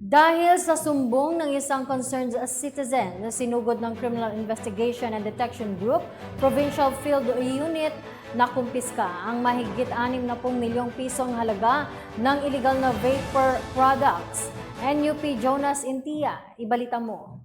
Dahil sa sumbong ng isang concerned citizen na sinugod ng Criminal Investigation and Detection Group, Provincial Field Unit nakumpiska ang mahigit 60 milyong pisong halaga ng illegal na vapor products. NUP Jonas Intia, ibalita mo.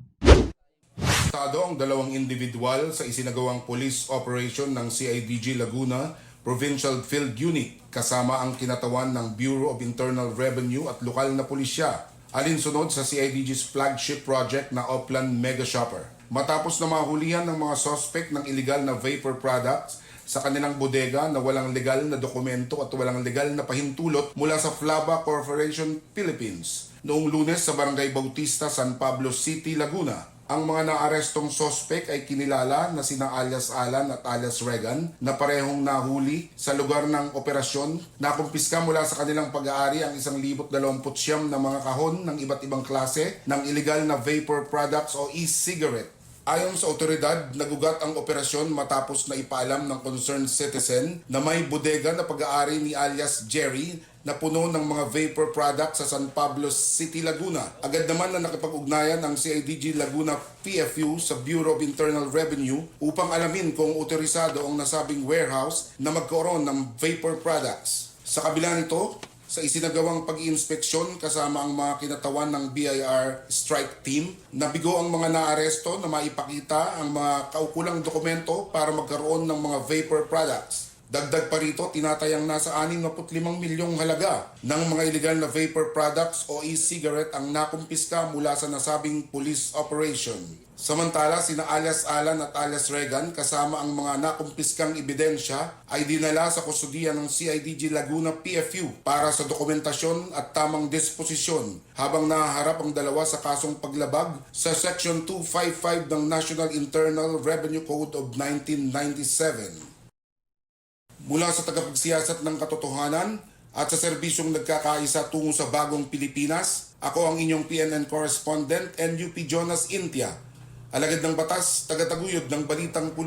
Estado ang dalawang individual sa isinagawang police operation ng CIDG Laguna Provincial Field Unit kasama ang kinatawan ng Bureau of Internal Revenue at lokal na pulisya alinsunod sa CIDG's flagship project na Oplan Mega Shopper. Matapos na mahulihan ng mga suspect ng illegal na vapor products sa kanilang bodega na walang legal na dokumento at walang legal na pahintulot mula sa Flava Corporation Philippines noong lunes sa Barangay Bautista, San Pablo City, Laguna. Ang mga naarestong sospek ay kinilala na sina alias Alan at alias Regan na parehong nahuli sa lugar ng operasyon. Nakumpiska mula sa kanilang pag-aari ang 1,029 na mga kahon ng iba't ibang klase ng illegal na vapor products o e-cigarette. Ayon sa otoridad, nagugat ang operasyon matapos na ipaalam ng concerned citizen na may bodega na pag-aari ni alias Jerry na puno ng mga vapor products sa San Pablo City, Laguna. Agad naman na nakipag-ugnayan ang CIDG Laguna PFU sa Bureau of Internal Revenue upang alamin kung otorisado ang nasabing warehouse na magkaroon ng vapor products. Sa kabila nito, sa isinagawang pag-iinspeksyon kasama ang mga kinatawan ng BIR strike team, nabigo ang mga naaresto na maipakita ang mga kaukulang dokumento para magkaroon ng mga vapor products. Dagdag pa rito, tinatayang nasa 65 milyong halaga ng mga illegal na vapor products o e-cigarette ang nakumpiska mula sa nasabing police operation. Samantala, sina alias Alan at alias Regan kasama ang mga nakumpiskang ebidensya ay dinala sa kustudiya ng CIDG Laguna PFU para sa dokumentasyon at tamang disposisyon habang nahaharap ang dalawa sa kasong paglabag sa Section 255 ng National Internal Revenue Code of 1997 mula sa tagapagsiyasat ng katotohanan at sa serbisyong nagkakaisa tungo sa bagong Pilipinas, ako ang inyong PNN correspondent NUP Jonas Intia. Alagad ng batas, tagataguyod ng balitang